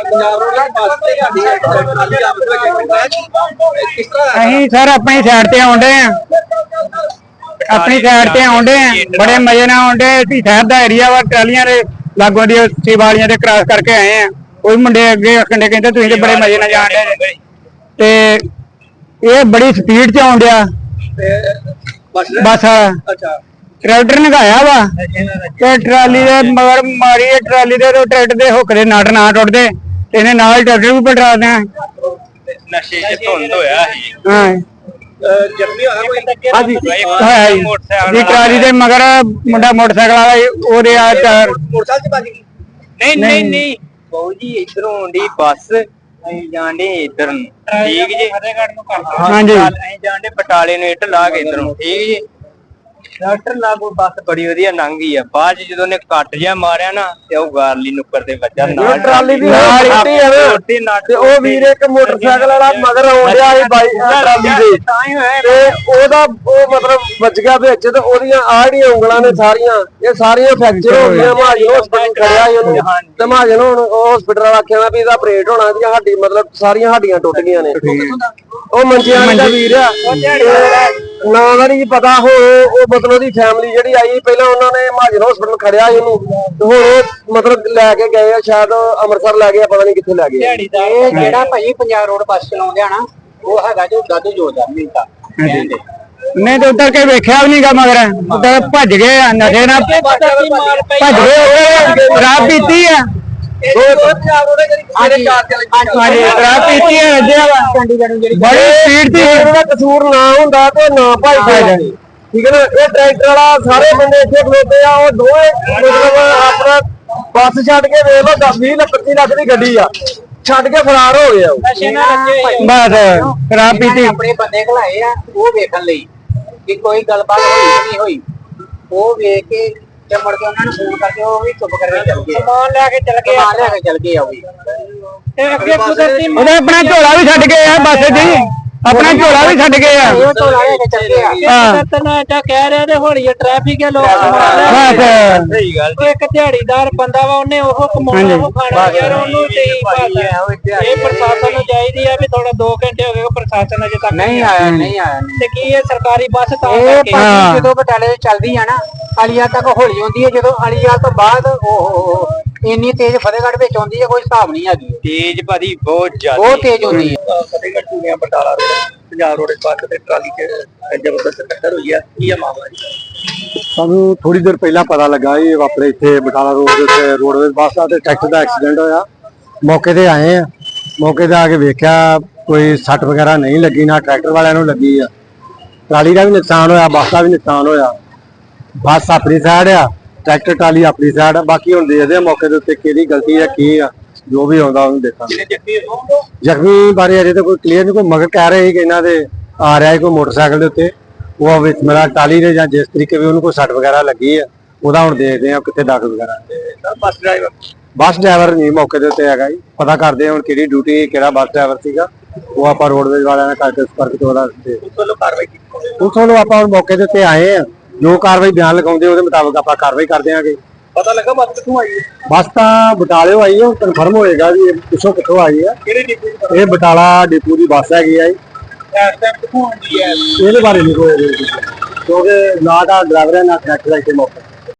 Punjab road bus ਤੇ ਗੱਡੀ trolley ਆਪਸ ਵਿੱਚ ਕਿਸ ਤਰ੍ਹਾਂ ਅਸੀਂ ਸਰ ਆਪਣੀ ਸਾਈਡ ਤੇ ਆਉਂਦੇ ਆ ਆਪਣੀ ਸਾਈਡ ਤੇ ਆਉਂਦੇ ਆ ਬੜੇ ਮਜ਼ੇ ਨਾਲ ਆਉਂਦੇ ਅਸੀਂ ਸ਼ਹਿਰ ਦਾ ਏਰੀਆ ਵਾ ਟਰਾਲੀਆਂ ਦੇ ਲਾਗੋਂ ਦੀ ਸੀ ਵਾਲੀਆਂ ਤੇ ਕ੍ਰਾਸ ਕਰਕੇ ਆਏ ਆ ਵੀ ਮੁੰਡੇ ਅੱਗੇ ਦੇ ਕਹਿੰਦੇ ਤੁਸੀਂ ਤੇ ਬੜੇ ਮਜ਼ੇ ਨਾਲ ਜਾਣ ਦੇ ਤੇ ਇਹ ਬੜੀ ਸਪੀਡ 'ਚ ਆਉਂਦਿਆ ਬਸ ਅੱਛਾ। ਟਰੈਕਟਰ ਨਗਾਇਆ ਵਾ ਤੇ ਟਰਾਲੀ ਦੇ ਮਗਰ ਮਾਰੀ ਇਹ ਟਰਾਲੀ ਦੇ ਤੇ ਟਰੈਕਟਰ ਦੇ ਹੁੱਕ ਦੇ ਨਟ ਨਾ ਟੁੱਟਦੇ ਤੇ ਇਹਨੇ ਨਾਲ ਟਰੈਕਟਰ ਵੀ ਪਲਟਾ ਦਿਆ ਨਸ਼ੇ 'ਚ ਧੁੰਦ ਹੋਇਆ ਸੀ। ਹਾਂ। ਜ਼ਖਮੀ ਹੋਇਆ ਕੋਈ ਹਾਂਜੀ। ਹੋਇਆ ਜੀ ਜੀ ਟਰਾਲੀ ਦੇ ਮਗਰ ਮੁੰਡਾ ਮੋਟਰਸਾਈਕਲ ਵਾਲਾ ਉਹਦੇ ਆ ਟਾਇਰ ਮੋਟਰਸਾਈਕਲ ਚ ਵੱਜ ਗਈ। ਨਹੀਂ ਨਹੀਂ ਨਹੀਂ। ਬਾਊ ਜੀ ਇਧਰੋਂ ਆਉਂਦੀ ਬੱਸ ਅਸੀਂ ਜਾਂਦੇ ਇਧਰ ਨੂੰ। ਠੀਕ ਜੀ? ਫਤਿਹਗੜ੍ਹ ਨੂੰ ਕਰਦਾ ਹਾਂਜੀ। ਅਸੀਂ ਜਾਂਦੇ ਬਟਾਲੇ ਨੂੰ ਇੱਟ ਲਾ ਕੇ ਇਧਰੋਂ। ਠੀਕ ਜੀ? ਡਾਕਟਰ ਲਾਗੋ ਬੱਸ ਬੜੀ ਵਧੀਆ ਲੰਘੀ ਆ। ਬਾਅਦ ਚ ਜਦੋਂ ਨੇ ਕੱਟ ਜਿਹਾ ਮਾਰਿਆ ਨਾ ਤੇ ਉਹ ਗਾਰਲੀ ਨੁੱਕਰ ਦੇ ਵੱਜਾ। ਨਾਲ ਟਰਾਲੀ ਦੀ ਨਾਲ ਹੀ ਐਵੇਂ। ਤੇ ਉਹ ਵੀਰ ਇੱਕ ਮੋਟਰਸਾਈਕਲ ਵਾਲਾ ਮਗਰ ਆਉਂਦਿਆ ਸੀ ਬਾਈ ਟਰਾਲੀ ਦੇ। ਤਾਂ ਤੇ ਉਹਦਾ ਉਹ ਮਤਲਬ ਵੱਜ ਗਿਆ ਵਿੱਚ ਤੇ ਉਹਦੀਆਂ ਆੜੀਆਂ ਉਂਗਲਾਂ ਨੇ ਸਾਰੀਆਂ ਇਹ ਸਾਰੀਆਂ ਫ੍ਰੈਕਚਰ ਹੋ ਗਈਆਂ। ਮਹਾਜਨ ਹਸਪੀਟਲ ਖੜਿਆ ਸੀ ਉਹਨੂੰ। ਤੇ ਮਹਾਜਨ ਹੁਣ ਉਹ ਹਸਪੀਟਲ ਵਾਲਾ ਆਖਿਆ ਵੀ ਇਹਦਾ ਆਪਰੇਟ ਹੋਣਾ ਇਹਦੀਆਂ ਹੱਡੀ ਮਤਲਬ ਸਾਰੀਆਂ ਹੱਡੀਆਂ ਟੁੱਟ ਗਈਆਂ ਨੇ। ਉਹ ਮੰਜਿਆਂ ਦਾ ਵੀਰ ਆ। ਤੇ ਨਾਂ ਦਾ ਨਹੀਂ ਪਤਾ ਹੋ ਉਹ ਮਤਲਬ ਉਹਦੀ ਫੈਮਿਲੀ ਜਿਹੜੀ ਆਈ ਪਹਿਲਾਂ ਉਹਨਾਂ ਨੇ ਮਹਾਜਨ ਹਸਪੀਟਲ ਖੜਿਆ ਸੀ ਉਹਨੂੰ ਤੇ ਹੁਣ ਉਹ ਮਤਲਬ ਲੈ ਕੇ ਗਏ ਆ ਸ਼ਾਇਦ ਅੰਮ੍ਰਿਤਸਰ ਲੈ ਗਏ ਆ, ਪਤਾ ਨਹੀਂ ਕਿੱਥੇ ਲੈ ਗਏ ਆ। ਇਹ ਜਿਹੜਾ ਭਾਈ ਪੰਜਾਬ ਰੋਡ ਬੱਸ ਚਲਾਉਂਦੇ ਆ ਨਾ ਉਹ ਹੈਗਾ ਜੋ ਦਾਦੂ ਜੋਤ ਦਾ ਮਿੰਤਾ ਨਹੀਂ ਤੇ ਉੱਤਰ ਕੇ ਵੇਖਿਆ ਵੀ ਨਹੀਂਗਾ ਮਗਰ ਉੱਤਰ ਭੱਜ ਗਏ ਆ ਨਸ਼ੇ ਨਾਲ ਭੱਜ ਗਏ ਉਹ ਸ਼ਰਾਬ ਪੀਤੀ ਬੜੀ ਸਪੀਡ ਜੇ ਦੀ ਉਹਦਾ ਕਸੂਰ ਨਾ ਹੁੰਦਾ ਤੇ ਨਾ ਭਾਈਦਾ ਠੀਕ ਹੈ ਨਾ? ਇਹ ਟਰੈਕਟਰ ਵਾਲਾ ਸਾਰੇ ਬੰਦੇ ਇੱਥੇ ਖਲੋਤੇ ਆ ਉਹ ਦੋਵੇਂ ਮਤਲਬ ਆਪਣਾ ਬੱਸ ਛੱਡ ਕੇ ਵੇਖ ਲਓ 10 20 ਲੱਖ 25 ਲੱਖ ਦੀ ਗੱਡੀ ਆ। ਛੱਡ ਕੇ ਫਰਾਰ ਹੋ ਗਏ ਆ ਉਹ। ਨਸ਼ੇ ਨਾਲ ਰੱਜੇ ਹੋਏ ਬਸ ਨੇ ਪੀਤੀ। ਆਪਣੇ ਬੰਦੇ ਘਲਾਏ ਆ ਉਹ ਵੇਖਣ ਲਈ ਕਿ ਕੋਈ ਗੱਲਬਾਤ ਹੋਈ ਨਹੀਂ ਹੋਈ। ਉਹ ਵੇਖ ਕੇ ਤੇ ਮੁੜ ਕੇ ਉਹਨਾਂ ਨੂੰ ਫੋਨ ਕਰਕੇ ਉਹ ਵੀ ਚੁੱਪ ਕਰਕੇ ਚੱਲ ਗਏ ਸਮਾਨ ਲੈ ਕੇ ਚੱਲ ਗਏ ਸਮਾਨ ਲੈ ਕੇ ਚੱਲ ਗਏ ਆ ਉਹ ਵੀ। ਤੇ ਅੱਗੇ ਕੁਦਰਤੀ ਉਹਨੇ ਆਪਣਾ ਝੋਲਾ ਵੀ ਛੱਡ ਗਏ ਆ ਬੱਸ ਜੀ। ਆਪਣਾ ਝੋਲਾ ਵੀ ਛੱਡ ਗਏ ਆ। ਉਹ ਤੋਂ ਲੈ ਕੇ ਚੱਲ ਗਏ ਆ ਹਾਂ ਤਨਾ ਕਹਿ ਰਿਹਾ ਤੇ ਹੌਲੀ ਟ੍ਰੈਫਿਕ ਹੈ ਲੋਕ ਬਸ। ਸਹੀ ਗੱਲ। ਉਹ ਇੱਕ ਦਿਹਾੜੀਦਾਰ ਬੰਦਾ ਵਾ ਉਹਨੇ ਉਹ ਕਮਾਉਣਾ ਉਹ ਖਾਣਾ ਯਾਰ ਉਹਨੂੰ ਤੇ ਹੀ ਬਸ ਇਹ ਪ੍ਰਸ਼ਾਸਨ ਨੂੰ ਚਾਹੀਦੀ ਆ ਵੀ ਥੋੜਾ 2 ਘੰਟੇ ਹੋ ਗਏ ਪ੍ਰਸ਼ਾਸਨ ਅਜੇ ਤੱਕ ਨਹੀਂ ਆਇਆ। ਨਹੀਂ ਆਇਆ। ਤੇ ਕੀ ਇਹ ਸਰਕਾਰੀ ਬੱਸ ਤਾਂ ਕਰਕੇ ਹਾਂ। ਜਦੋਂ ਬਟਾਲੇ ਚੱਲਦੀ ਆ ਨਾ ਅਲੀਆ ਤੱਕ ਹੌਲੀ ਹੁੰਦੀ ਹੈ ਜਦੋਂ ਅਲੀਆ ਤੋਂ ਬਾਅਦ ਉਹ ਇੰਨੀ ਤੇਜ਼ ਫਤਿਹਗੜ੍ਹ ਵਿੱਚ ਆਉਂਦੀ ਹੈ ਕੋਈ ਹਿਸਾਬ ਨਹੀਂ ਹੈਗੀ। ਤੇਜ਼ ਭਾਜੀ ਬਹੁਤ ਜ਼ਿਆਦਾ। ਬਹੁਤ ਤੇਜ਼ ਹੁੰਦੀ ਹੈ। Fatehgarh Churian Batala road Punjab road bus ਤੇ ਟਰਾਲੀ ਚ ਜ਼ਬਰਦਸਤ ਟੱਕਰ ਹੋਈ ਆ ਕੀ ਆ ਮਾਮਲਾ ਜੀ? ਸਾਨੂੰ ਥੋੜੀ ਦੇਰ ਪਹਿਲਾਂ ਪਤਾ ਲੱਗਾ ਇਹ ਆਪਣੇ ਇੱਥੇ ਬਟਾਲਾ ਰੋਡ ਦੇ ਉੱਤੇ ਰੋਡਵੇਜ਼ ਬੱਸ ਦਾ ਤੇ ਟਰੈਕਟਰ ਦਾ ਐਕਸੀਡੈਂਟ ਹੋਇਆ। ਮੌਕੇ ਤੇ ਆਏ ਆ। ਮੌਕੇ ਤੇ ਆ ਕੇ ਵੇਖਿਆ ਕੋਈ ਸੱਟ ਵਗੈਰਾ ਨਹੀਂ ਲੱਗੀ ਨਾ ਟਰੈਕਟਰ ਵਾਲਿਆਂ ਨੂੰ ਲੱਗੀ ਆ। ਟਰਾਲੀ ਦਾ ਵੀ ਨੁਕਸਾਨ ਹੋਇਆ ਬੱਸ ਦਾ ਵੀ ਨੁਕਸਾਨ ਹੋਇਆ। ਬੱਸ ਆਪਣੀ ਸਾਈਡ ਆ। ਟਰੈਕਟਰ ਟਰਾਲੀ ਆਪਣੀ ਸਾਈਡ ਆ ਬਾਕੀ ਹੁਣ ਦੇਖਦੇ ਆ ਮੌਕੇ ਦੇ ਉੱਤੇ ਕਿਹਦੀ ਗਲਤੀ ਆ ਕੀ ਆ ਜੋ ਵੀ ਆਉਂਦਾ ਉਹਨੂੰ ਦੇਖਾਂਗੇ। ਜ਼ਖਮੀ ਬਾਰੇ ਅਜੇ ਤਾਂ ਕੋਈ ਕਲੀਅਰ ਨਹੀਂ ਕੋਈ ਮਗਰ ਕਹਿ ਰਹੇ ਸੀ ਕਿ ਇਹਨਾਂ ਦੇ ਆ ਰਿਹਾ ਹੈ ਕੋਈ ਮੋਟਰਸਾਈਕਲ ਦੇ ਉੱਤੇ। ਉਹ ਵਿੱਚ ਮੇਰਾ ਟਾਲੀ ਦੇ ਜਾਂ ਜਿਸ ਤਰੀਕੇ ਵੀ ਉਹਨੂੰ ਕੋਈ ਸੱਟ ਵਗੈਰਾ ਲੱਗੀ ਆ ਉਹਦਾ ਹੁਣ ਦੇਖਦੇ ਆ ਕਿੱਥੇ ਦਾਖਲ ਵਗੈਰਾ। ਬੱਸ ਡਰਾਈਵਰ ਬੱਸ ਡਰਾਈਵਰ ਨਹੀਂ ਮੌਕੇ ਦੇ ਉੱਤੇ ਹੈਗਾ ਜੀ। ਪਤਾ ਕਰਦੇ ਆ ਹੁਣ ਕਿਹੜੀ ਡਿਊਟੀ ਕਿਹੜਾ ਬੱਸ ਡਰਾਈਵਰ ਸੀਗਾ। ਉਹ ਆਪਾਂ ਰੋਡਵੇਜ਼ ਵਾਲਿਆਂ ਨਾਲ ਕਰਕੇ ਸੰਪਰਕ ਤੇ ਉਹਦਾ ਉਸ ਵੱਲੋਂ ਕਾਰਵਾਈ ਕੀਤੀ ਉਸ ਨੂੰ ਆਪਾਂ ਹੁਣ ਮੌਕੇ ਦੇ ਉੱਤੇ ਆਏ ਆ। ਜੋ ਕਾਰਵਾਈ ਬਿਆਨ ਲਿਖਾਉਂਦੇ ਉਹਦੇ ਮੁਤਾਬਕ ਆਪਾਂ ਕਾਰਵਾਈ ਕਰ ਦਿਆਂਗੇ ਪਤਾ ਲੱਗਾ ਬੱਸ ਕਿੱਥੋਂ ਆਈ ਹੈ? ਬੱਸ ਤਾਂ ਬਟਾਲਿਓ ਆਈ ਹੈ ਕਨਫਰਮ ਹੋਏਗਾ ਵੀ ਇਹ ਕਿੱਥੋਂ ਆਈ ਹੈ। ਕਿਹੜੇ ਡਿਪੂ ਦੀ ਇਹ ਬਟਾਲਾ ਡਿਪੂ ਦੀ ਬੱਸ ਹੈਗੀ ਆ ਜੀ। ਇਸ ਟਾਈਮ ਕਿੱਥੋਂ ਆਉਂਦੀ ਹੈ? ਇਹਦੇ ਬਾਰੇ ਨਹੀਂ ਕੋਈ ਕਿਉਂਕਿ ਨਾ ਤਾਂ ਡਰਾਈਵਰ ਹੈ ਨਾ ਟਰੈਕਟਰ ਹੈ ਇੱਥੇ ਮੌਕੇ